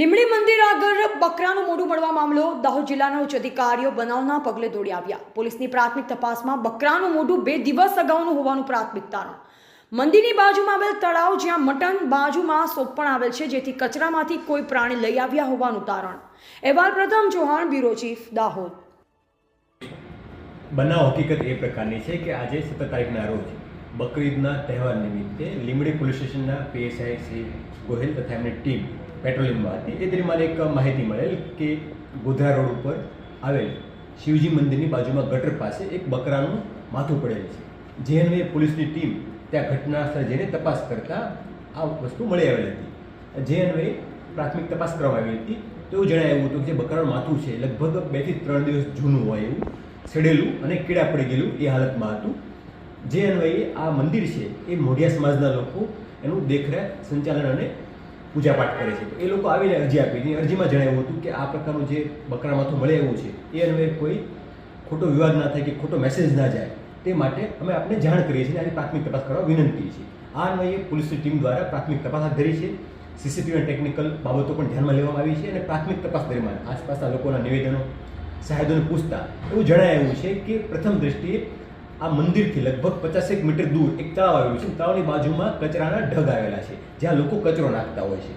લીમડી મંદિર આગળ બકરાનું મોઢું મળવા મામલો. દાહોદ જિલ્લાના ઉચ્ચ અધિકારીઓ બનાવના પગલે દોડી આવ્યા. પોલીસની પ્રાથમિક તપાસમાં બકરાનું મોઢું બે દિવસ અગાઉનું હોવાનું પ્રાથમિક તારણ. મંદિરની બાજુમાં આવેલ તળાવ જ્યાં મટન બાજુમાં સોપણ આવેલ છે, જેથી કચરામાંથી કોઈ પ્રાણી લઈ આવ્યા હોવાનું તારણ. અહેવાલ પ્રથમ ચૌહાણ, બ્યુરો ચીફ, દાહોદ. બનાવ હકીકત એ પ્રકારની છે કે આજે સત્તર તારીખના રોજ બકરીદના તહેવાર નિમિત્તે લીમડી પોલીસ સ્ટેશનના પીએસઆઈ શ્રી ગોહિલ તથા એમની ટીમ પેટ્રોલિંગમાં હતી એ દરમિયાન એક માહિતી મળેલ કે ગોધરા રોડ ઉપર આવેલ શિવજી મંદિરની બાજુમાં ગટર પાસે એક બકરાનું માથું પડેલ છે. જે અન્વયે પોલીસની ટીમ ત્યાં ઘટના સ્થળે જઈને તપાસ કરતા આ વસ્તુ મળી આવેલી હતી. જે અન્વયે પ્રાથમિક તપાસ કરવામાં આવી હતી. તો એવું જણાવ્યું હતું કે જે બકરાનું માથું છે લગભગ બેથી ત્રણ દિવસ જૂનું હોય એવું સડેલું અને કીડા પડી ગયેલું એ હાલતમાં હતું. જે અન્વયે આ મંદિર છે એ મોઢિયા સમાજના લોકો એનું દેખરેખ, સંચાલન અને પૂજાપાઠ કરે છે. તો એ લોકો આવીને અરજી આપી અરજીમાં જણાવ્યું હતું કે આ પ્રકારનું જે બકરા માથું મળે એવું છે, એ અન્વયે કોઈ ખોટો વિવાદ ના થાય કે ખોટો મેસેજ ના જાય. તે માટે અમે આપને જાણ કરીએ છીએ અને આની પ્રાથમિક તપાસ કરવા વિનંતી છે. આ અન્વયે પોલીસની ટીમ દ્વારા પ્રાથમિક તપાસ હાથ ધરી છે. સીસીટીવી અને ટેકનિકલ બાબતો પણ ધ્યાનમાં લેવામાં આવી છે અને પ્રાથમિક તપાસ દરમિયાન આસપાસના લોકોના નિવેદનો સાહેબોને પૂછતા એવું જણાયું છે કે પ્રથમ દ્રષ્ટિએ આ મંદિરથી લગભગ પચાસેક મીટર દૂર એક તળાવ આવેલું છે. તળાવની બાજુમાં કચરાના ઢગ આવેલા છે, જ્યાં લોકો કચરો નાખતા હોય છે.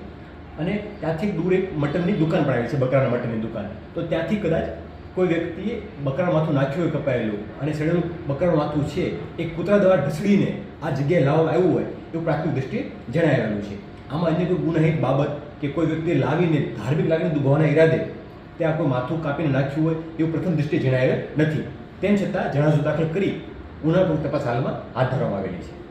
અને ત્યાંથી દૂર એક મટનની દુકાન પણ આવેલી છે, બકરાના મટનની દુકાન. તો ત્યાંથી કદાચ કોઈ વ્યક્તિએ બકરા માથું નાખ્યું હોય કપાયેલું અને સડેલું બકરાનું માથું છે એ કૂતરા દ્વારા ઢસડીને આ જગ્યાએ લાવવામાં આવ્યું હોય, એવું પ્રાથમિક દ્રષ્ટિએ જણાવેલું છે. આમાં અન્ય કોઈ ગુનાહિત બાબત કે કોઈ વ્યક્તિએ લાવીને, ધાર્મિક લાગણી દુભાવવાના ઈરાદે ત્યાં કોઈ માથું કાપીને નાખ્યું હોય, એવું પ્રથમ દ્રષ્ટિએ જણાવેલ નથી. તેમ છતાં જણાજો દાખલ કરી ઉનાપૂર્વક તપાસ હાલમાં હાથ ધરવામાં આવેલી છે.